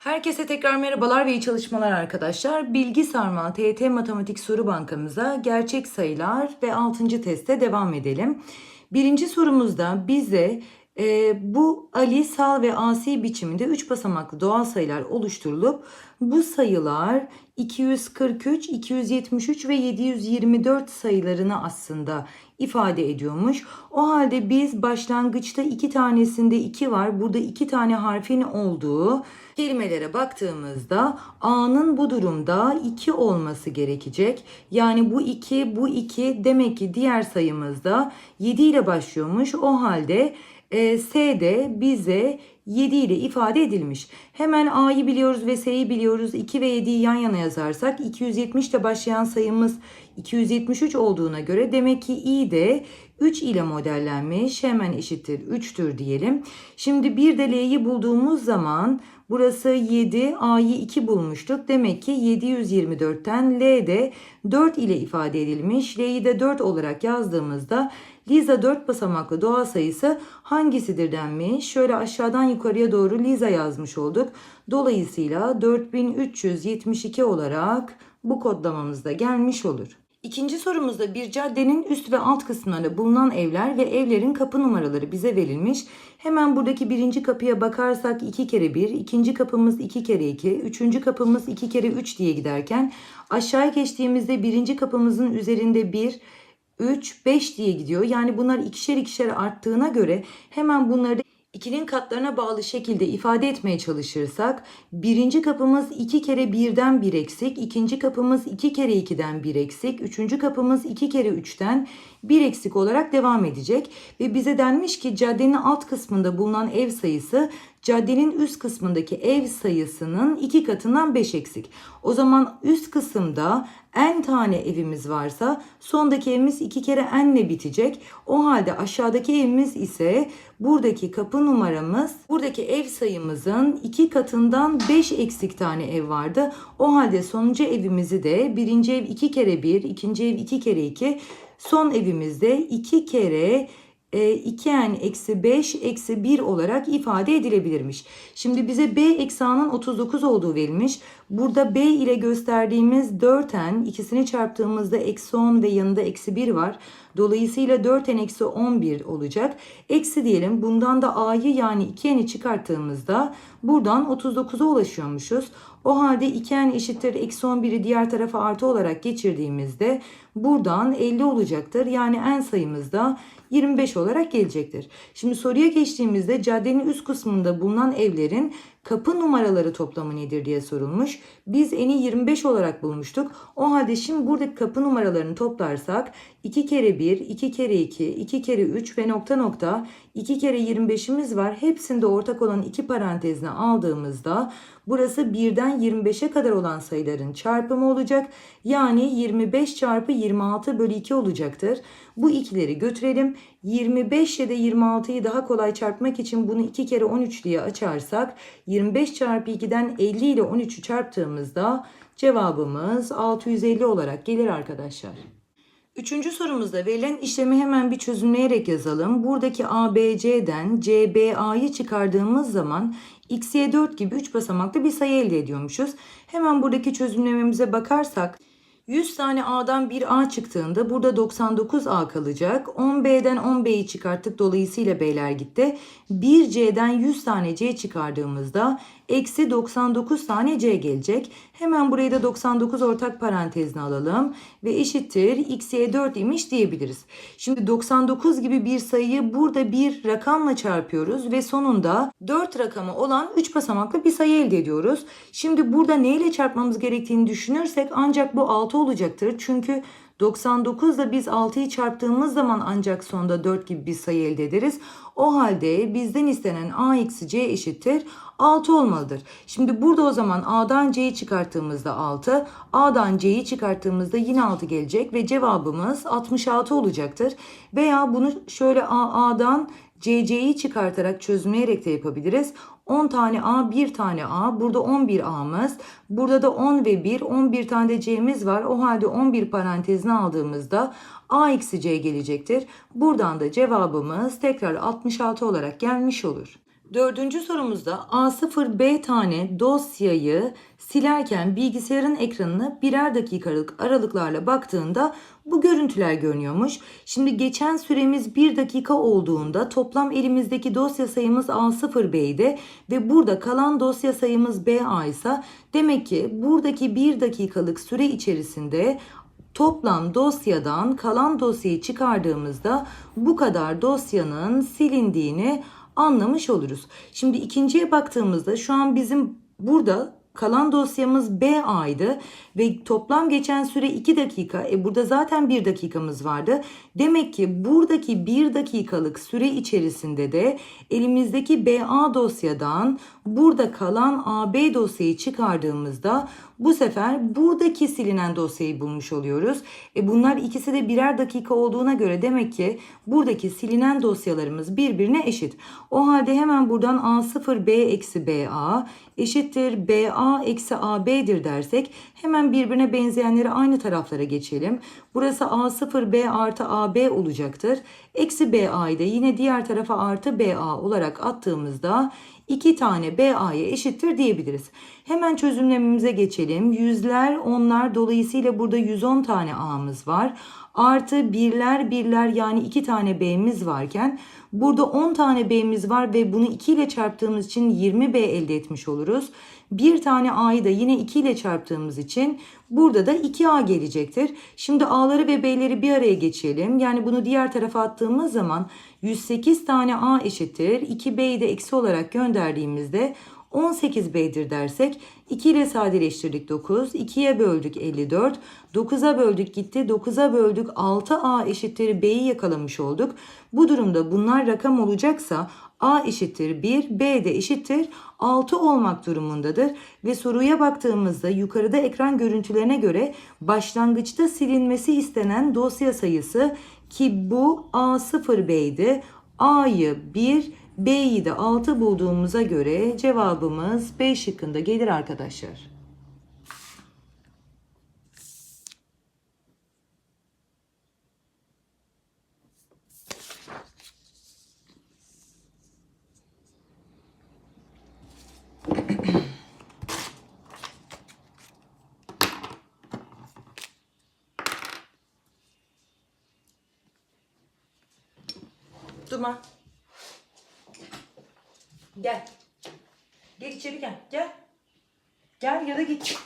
Herkese tekrar merhabalar ve iyi çalışmalar arkadaşlar. Bilgi Sarmal TYT Matematik Soru Bankamıza gerçek sayılar ve 6. teste devam edelim. Birinci sorumuzda bize e, bu Ali, Sal ve Asi biçiminde 3 basamaklı doğal sayılar oluşturulup bu sayılar 243, 273 ve 724 sayılarını aslında ifade ediyormuş. O halde biz başlangıçta iki tanesinde 2 var. Burada iki tane harfin olduğu kelimelere baktığımızda A'nın bu durumda 2 olması gerekecek. Yani bu 2, bu 2 demek ki diğer sayımızda 7 ile başlıyormuş. O halde e, S'de bize 7 ile ifade edilmiş. Hemen A'yı biliyoruz ve S'yi biliyoruz. 2 ve 7'yi yan yana yazarsak 270 ile başlayan sayımız 273 olduğuna göre demek ki i de 3 ile modellenmiş. Hemen eşittir 3'tür diyelim. Şimdi bir de L'yi bulduğumuz zaman burası 7, A'yı 2 bulmuştuk. Demek ki 724'ten L de 4 ile ifade edilmiş. L'yi de 4 olarak yazdığımızda Liza 4 basamaklı doğal sayısı hangisidir denmiş. Şöyle aşağıdan yukarıya doğru Liza yazmış olduk. Dolayısıyla 4372 olarak bu kodlamamızda gelmiş olur. İkinci sorumuzda bir caddenin üst ve alt kısımlarında bulunan evler ve evlerin kapı numaraları bize verilmiş. Hemen buradaki birinci kapıya bakarsak 2 kere 1, ikinci kapımız 2 kere 2, üçüncü kapımız 2 kere 3 diye giderken aşağıya geçtiğimizde birinci kapımızın üzerinde 1, 3, 5 diye gidiyor. Yani bunlar ikişer ikişer arttığına göre hemen bunları da ikinin katlarına bağlı şekilde ifade etmeye çalışırsak birinci kapımız 2 kere 1'den 1 eksik, ikinci kapımız 2 kere 2'den 1 eksik, üçüncü kapımız 2 kere 3'ten 1 eksik olarak devam edecek ve bize denmiş ki caddenin alt kısmında bulunan ev sayısı caddenin üst kısmındaki ev sayısının iki katından 5 eksik. O zaman üst kısımda n tane evimiz varsa sondaki evimiz iki kere n ile bitecek. O halde aşağıdaki evimiz ise buradaki kapı numaramız buradaki ev sayımızın iki katından 5 eksik tane ev vardı. O halde sonuncu evimizi de birinci ev 2 kere 1, ikinci ev 2 kere 2, son evimizde 2 kere e, 2n eksi 5 eksi 1 olarak ifade edilebilirmiş. Şimdi bize b eksi a'nın 39 olduğu verilmiş. Burada b ile gösterdiğimiz 4n ikisini çarptığımızda eksi 10 ve yanında eksi 1 var. Dolayısıyla 4n eksi 11 olacak. Eksi diyelim bundan da a'yı yani 2n'i çıkarttığımızda buradan 39'a ulaşıyormuşuz. O halde 2n eşittir eksi 11'i diğer tarafa artı olarak geçirdiğimizde buradan 50 olacaktır. Yani n sayımız da 25 olarak gelecektir. Şimdi soruya geçtiğimizde caddenin üst kısmında bulunan evlerin kapı numaraları toplamı nedir diye sorulmuş. Biz eni 25 olarak bulmuştuk. O halde şimdi buradaki kapı numaralarını toplarsak 2 kere 1, 2 kere 2, 2 kere 3 ve nokta nokta 2 kere 25'imiz var. Hepsinde ortak olan iki parantezine aldığımızda burası 1'den 25'e kadar olan sayıların çarpımı olacak. Yani 25 çarpı 26 bölü 2 olacaktır. Bu ikileri götürelim. 25 ile de 26'yı daha kolay çarpmak için bunu 2 kere 13 diye açarsak 25 çarpı 2'den 50 ile 13'ü çarptığımızda cevabımız 650 olarak gelir arkadaşlar. Üçüncü sorumuzda verilen işlemi hemen bir çözümleyerek yazalım. Buradaki ABC'den CBA'yı çıkardığımız zaman x'ye 4 gibi 3 basamaklı bir sayı elde ediyormuşuz. Hemen buradaki çözümlememize bakarsak 100 tane A'dan bir A çıktığında burada 99 A kalacak. 10B'den 10B'yi çıkarttık dolayısıyla B'ler gitti. 1C'den 100 tane C çıkardığımızda eksi 99 tane C gelecek. Hemen burayı da 99 ortak parantezine alalım ve eşittir x'ye 4 imiş diyebiliriz. Şimdi 99 gibi bir sayıyı burada bir rakamla çarpıyoruz ve sonunda 4 rakamı olan 3 basamaklı bir sayı elde ediyoruz. Şimdi burada neyle çarpmamız gerektiğini düşünürsek ancak bu 6 olacaktır. Çünkü 99 ile biz 6'yı çarptığımız zaman ancak sonda 4 gibi bir sayı elde ederiz. O halde bizden istenen a eksi c eşittir 6 olmalıdır. Şimdi burada o zaman a'dan c'yi çıkarttığımızda 6, a'dan c'yi çıkarttığımızda yine 6 gelecek ve cevabımız 66 olacaktır. Veya bunu şöyle a, a'dan CC'yi çıkartarak çözümleyerek de yapabiliriz. 10 tane A, 1 tane A. Burada 11 A'mız. Burada da 10 ve 1, 11 tane de C'miz var. O halde 11 parantezine aldığımızda A eksi C gelecektir. Buradan da cevabımız tekrar 66 olarak gelmiş olur. Dördüncü sorumuzda A0B tane dosyayı silerken bilgisayarın ekranını birer dakikalık aralıklarla baktığında bu görüntüler görünüyormuş. Şimdi geçen süremiz 1 dakika olduğunda toplam elimizdeki dosya sayımız A0B'ydi ve burada kalan dosya sayımız BA ise demek ki buradaki 1 dakikalık süre içerisinde toplam dosyadan kalan dosyayı çıkardığımızda bu kadar dosyanın silindiğini anlamış oluruz. Şimdi ikinciye baktığımızda şu an bizim burada kalan dosyamız BA'ydı ve toplam geçen süre 2 dakika. E burada zaten 1 dakikamız vardı. Demek ki buradaki 1 dakikalık süre içerisinde de elimizdeki BA dosyadan burada kalan AB dosyayı çıkardığımızda bu sefer buradaki silinen dosyayı bulmuş oluyoruz. E bunlar ikisi de birer dakika olduğuna göre demek ki buradaki silinen dosyalarımız birbirine eşit. O halde hemen buradan A0B eksi BA eşittir BA eksi AB'dir dersek hemen birbirine benzeyenleri aynı taraflara geçelim. Burası A0B artı AB olacaktır. Eksi BA'yı da yine diğer tarafa artı BA olarak attığımızda 2 tane BA'ya eşittir diyebiliriz. Hemen çözümlememize geçelim. Yüzler, onlar dolayısıyla burada 110 tane A'mız var. Artı birler, birler yani 2 tane B'miz varken burada 10 tane B'miz var ve bunu 2 ile çarptığımız için 20 B elde etmiş oluruz. Bir tane A'yı da yine 2 ile çarptığımız için burada da 2A gelecektir. Şimdi A'ları ve B'leri bir araya geçelim. Yani bunu diğer tarafa attığımız zaman 108 tane A eşittir. 2B'yi de eksi olarak gönderdiğimizde 18B'dir dersek 2 ile sadeleştirdik 9. 2'ye böldük 54. 9'a böldük gitti. 9'a böldük 6A eşittir B'yi yakalamış olduk. Bu durumda bunlar rakam olacaksa A eşittir 1, B de eşittir 6 olmak durumundadır. Ve soruya baktığımızda yukarıda ekran görüntülerine göre başlangıçta silinmesi istenen dosya sayısı ki bu A0B'ydi. A'yı 1, B'yi de 6 bulduğumuza göre cevabımız B şıkkında gelir arkadaşlar. Durma. Gel. Gel içeri gel. Gel. Gel ya da git.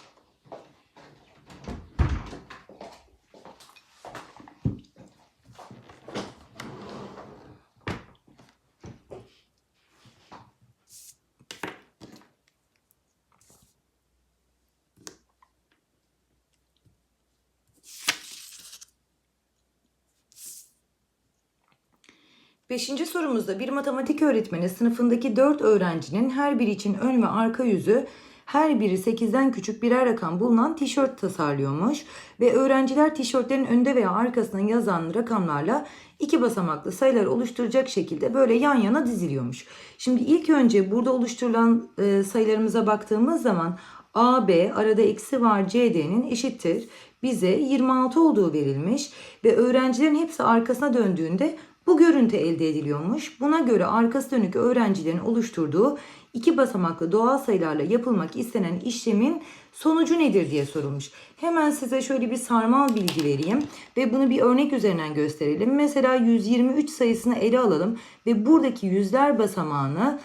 Beşinci sorumuzda bir matematik öğretmeni sınıfındaki 4 öğrencinin her biri için ön ve arka yüzü her biri 8'den küçük birer rakam bulunan tişört tasarlıyormuş ve öğrenciler tişörtlerin önde veya arkasına yazan rakamlarla iki basamaklı sayılar oluşturacak şekilde böyle yan yana diziliyormuş. Şimdi ilk önce burada oluşturulan e, sayılarımıza baktığımız zaman AB arada eksi var CD'nin eşittir bize 26 olduğu verilmiş ve öğrencilerin hepsi arkasına döndüğünde bu görüntü elde ediliyormuş. Buna göre arkası dönük öğrencilerin oluşturduğu iki basamaklı doğal sayılarla yapılmak istenen işlemin sonucu nedir diye sorulmuş. Hemen size şöyle bir sarmal bilgi vereyim ve bunu bir örnek üzerinden gösterelim. Mesela 123 sayısını ele alalım ve buradaki yüzler basamağını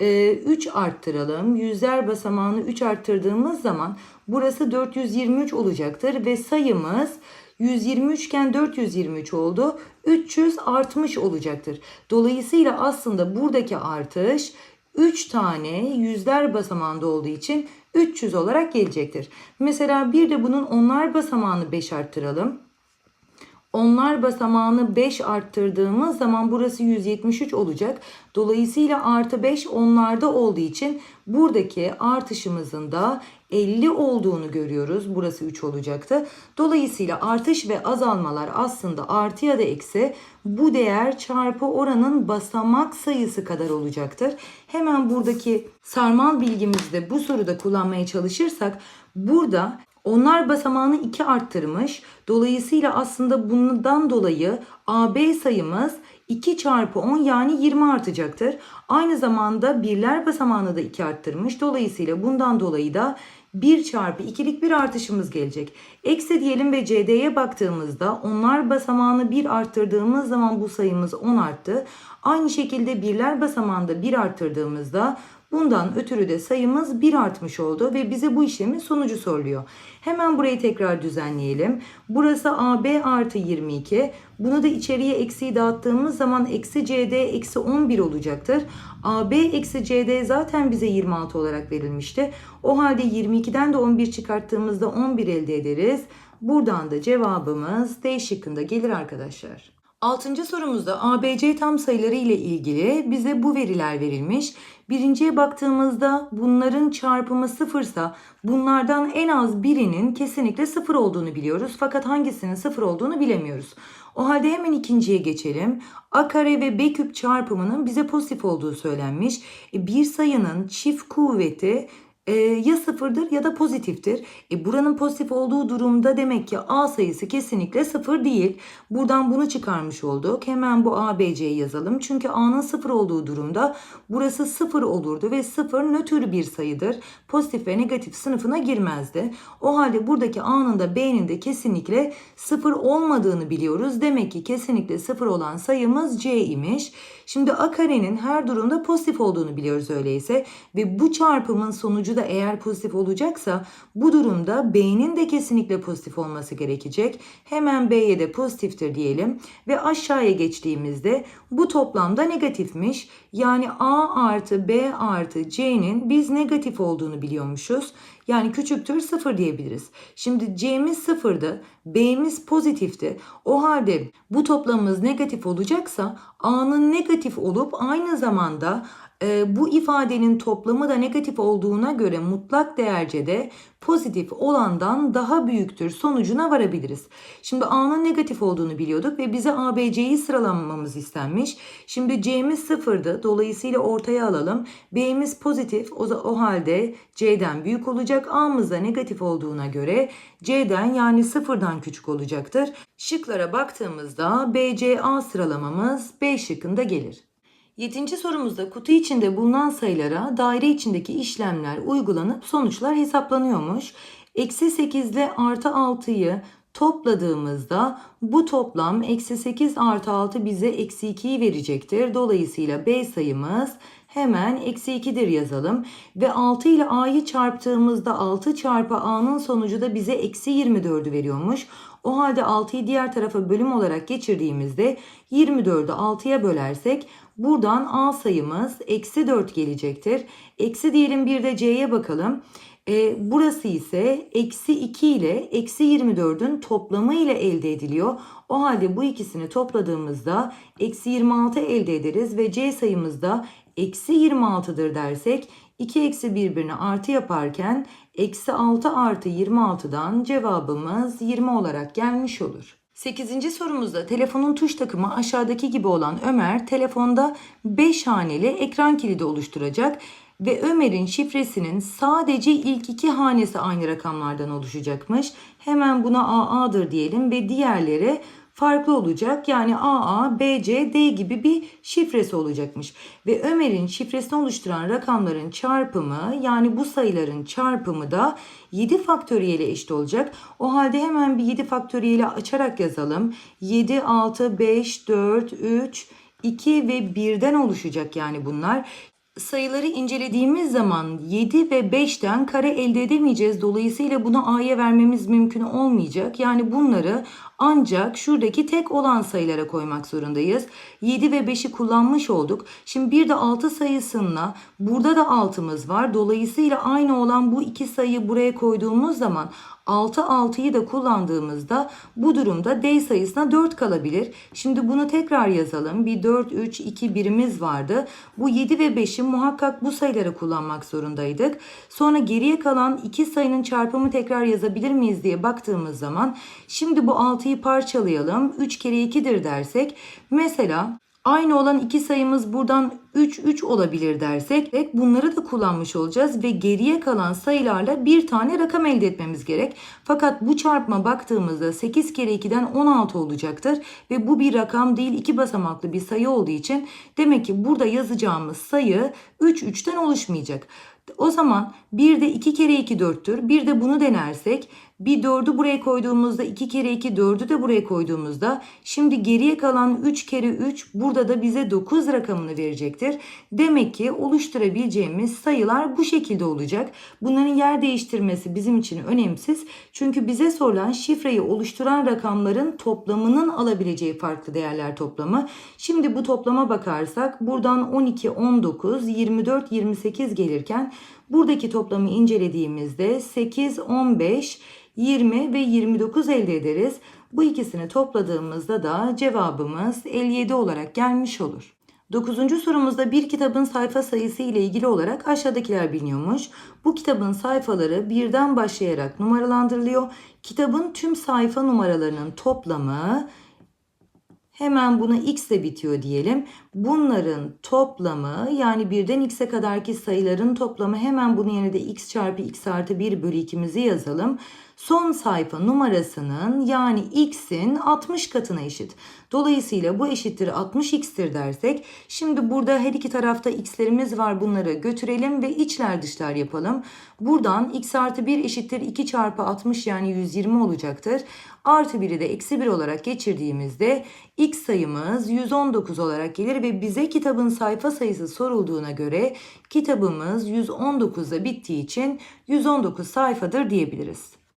3 arttıralım. Yüzler basamağını 3 arttırdığımız zaman burası 423 olacaktır ve sayımız 123 iken 423 oldu. 300 artmış olacaktır. Dolayısıyla aslında buradaki artış 3 tane yüzler basamağında olduğu için 300 olarak gelecektir. Mesela bir de bunun onlar basamağını 5 arttıralım. Onlar basamağını 5 arttırdığımız zaman burası 173 olacak. Dolayısıyla artı 5 onlarda olduğu için buradaki artışımızın da 50 olduğunu görüyoruz. Burası 3 olacaktı. Dolayısıyla artış ve azalmalar aslında artı ya da eksi bu değer çarpı oranın basamak sayısı kadar olacaktır. Hemen buradaki sarmal bilgimizi de bu soruda kullanmaya çalışırsak burada onlar basamağını 2 arttırmış. Dolayısıyla aslında bundan dolayı AB sayımız 2 çarpı 10 yani 20 artacaktır. Aynı zamanda birler basamağını da 2 arttırmış. Dolayısıyla bundan dolayı da 1 çarpı 2'lik bir artışımız gelecek. Eksi diyelim ve CD'ye baktığımızda onlar basamağını 1 arttırdığımız zaman bu sayımız 10 arttı. Aynı şekilde birler basamağında 1 arttırdığımızda bundan ötürü de sayımız 1 artmış oldu ve bize bu işlemin sonucu soruluyor. Hemen burayı tekrar düzenleyelim. Burası AB artı 22. Bunu da içeriye eksiği dağıttığımız zaman eksi CD eksi 11 olacaktır. AB eksi CD zaten bize 26 olarak verilmişti. O halde 22'den de 11 çıkarttığımızda 11 elde ederiz. Buradan da cevabımız D şıkkında gelir arkadaşlar. Altıncı sorumuzda ABC tam sayıları ile ilgili bize bu veriler verilmiş. Birinciye baktığımızda bunların çarpımı sıfırsa bunlardan en az birinin kesinlikle sıfır olduğunu biliyoruz. Fakat hangisinin sıfır olduğunu bilemiyoruz. O halde hemen ikinciye geçelim. A kare ve B küp çarpımının bize pozitif olduğu söylenmiş. E, bir sayının çift kuvveti e, ya sıfırdır ya da pozitiftir. E, buranın pozitif olduğu durumda demek ki A sayısı kesinlikle sıfır değil. Buradan bunu çıkarmış olduk. Hemen bu ABC'yi yazalım. Çünkü A'nın sıfır olduğu durumda burası sıfır olurdu ve sıfır nötr bir sayıdır. Pozitif ve negatif sınıfına girmezdi. O halde buradaki A'nın da B'nin de kesinlikle sıfır olmadığını biliyoruz. Demek ki kesinlikle sıfır olan sayımız C imiş. Şimdi A karenin her durumda pozitif olduğunu biliyoruz öyleyse ve bu çarpımın sonucu da eğer pozitif olacaksa bu durumda B'nin de kesinlikle pozitif olması gerekecek. Hemen B'ye de pozitiftir diyelim ve aşağıya geçtiğimizde bu toplamda negatifmiş. Yani A artı B artı C'nin biz negatif olduğunu biliyormuşuz. Yani küçüktür sıfır diyebiliriz. Şimdi C'miz sıfırdı, B'miz pozitifti. O halde bu toplamımız negatif olacaksa A'nın negatif olup aynı zamanda e, bu ifadenin toplamı da negatif olduğuna göre mutlak değerce pozitif olandan daha büyüktür sonucuna varabiliriz. Şimdi A'nın negatif olduğunu biliyorduk ve bize ABC'yi sıralamamız istenmiş. Şimdi C'miz sıfırdı. Dolayısıyla ortaya alalım. B'miz pozitif. O, o halde C'den büyük olacak. A'mız da negatif olduğuna göre C'den yani sıfırdan küçük olacaktır. Şıklara baktığımızda BCA sıralamamız B şıkkında gelir. Yedinci sorumuzda kutu içinde bulunan sayılara daire içindeki işlemler uygulanıp sonuçlar hesaplanıyormuş. Eksi 8 ile artı 6'yı topladığımızda bu toplam eksi 8 artı 6 bize eksi 2'yi verecektir. Dolayısıyla B sayımız hemen eksi 2'dir yazalım. Ve 6 ile A'yı çarptığımızda 6 çarpı A'nın sonucu da bize eksi 24'ü veriyormuş. O halde 6'yı diğer tarafa bölüm olarak geçirdiğimizde 24'ü 6'ya bölersek buradan A sayımız eksi 4 gelecektir. Eksi diyelim bir de C'ye bakalım. E, burası ise eksi 2 ile eksi 24'ün toplamı ile elde ediliyor. O halde bu ikisini topladığımızda eksi 26 elde ederiz ve C sayımızda eksi 26'dır dersek 2 eksi birbirini artı yaparken eksi 6 artı 26'dan cevabımız 20 olarak gelmiş olur. 8. sorumuzda telefonun tuş takımı aşağıdaki gibi olan Ömer telefonda 5 haneli ekran kilidi oluşturacak ve Ömer'in şifresinin sadece ilk iki hanesi aynı rakamlardan oluşacakmış. Hemen buna AA'dır diyelim ve diğerleri farklı olacak. Yani AA, BC, D gibi bir şifresi olacakmış. Ve Ömer'in şifresini oluşturan rakamların çarpımı yani bu sayıların çarpımı da 7 faktöriyeli eşit olacak. O halde hemen bir 7 faktöriyeli açarak yazalım. 7, 6, 5, 4, 3, 2 ve 1'den oluşacak yani bunlar sayıları incelediğimiz zaman 7 ve 5'ten kare elde edemeyeceğiz. Dolayısıyla bunu A'ya vermemiz mümkün olmayacak. Yani bunları ancak şuradaki tek olan sayılara koymak zorundayız. 7 ve 5'i kullanmış olduk. Şimdi bir de 6 sayısında burada da 6'mız var. Dolayısıyla aynı olan bu iki sayıyı buraya koyduğumuz zaman 6 6'yı da kullandığımızda bu durumda D sayısına 4 kalabilir. Şimdi bunu tekrar yazalım. Bir 4 3 2 birimiz vardı. Bu 7 ve 5'i muhakkak bu sayıları kullanmak zorundaydık. Sonra geriye kalan iki sayının çarpımı tekrar yazabilir miyiz diye baktığımız zaman şimdi bu 6'yı parçalayalım. 3 kere 2'dir dersek mesela Aynı olan iki sayımız buradan 3 3 olabilir dersek bunları da kullanmış olacağız ve geriye kalan sayılarla bir tane rakam elde etmemiz gerek. Fakat bu çarpma baktığımızda 8 kere 2'den 16 olacaktır ve bu bir rakam değil iki basamaklı bir sayı olduğu için demek ki burada yazacağımız sayı 3 3'ten oluşmayacak. O zaman bir de 2 kere 2 4'tür. Bir de bunu denersek bir 4'ü buraya koyduğumuzda 2 kere 2 4'ü de buraya koyduğumuzda şimdi geriye kalan 3 kere 3 burada da bize 9 rakamını verecektir. Demek ki oluşturabileceğimiz sayılar bu şekilde olacak. Bunların yer değiştirmesi bizim için önemsiz. Çünkü bize sorulan şifreyi oluşturan rakamların toplamının alabileceği farklı değerler toplamı. Şimdi bu toplama bakarsak buradan 12, 19, 24, 28 gelirken buradaki toplamı incelediğimizde 8, 15, 20 ve 29 elde ederiz. Bu ikisini topladığımızda da cevabımız 57 olarak gelmiş olur. Dokuzuncu sorumuzda bir kitabın sayfa sayısı ile ilgili olarak aşağıdakiler biliniyormuş. Bu kitabın sayfaları birden başlayarak numaralandırılıyor. Kitabın tüm sayfa numaralarının toplamı Hemen buna x ile bitiyor diyelim. Bunların toplamı yani birden x'e kadarki sayıların toplamı hemen bunun yerine de x çarpı x artı 1 bölü 2'mizi yazalım. Son sayfa numarasının yani x'in 60 katına eşit. Dolayısıyla bu eşittir 60x'tir dersek şimdi burada her iki tarafta x'lerimiz var bunları götürelim ve içler dışlar yapalım. Buradan x artı 1 eşittir 2 çarpı 60 yani 120 olacaktır. Artı 1'i de eksi 1 olarak geçirdiğimizde x sayımız 119 olarak gelir ve bize kitabın sayfa sayısı sorulduğuna göre kitabımız 119'da bittiği için 119 sayfadır diyebiliriz.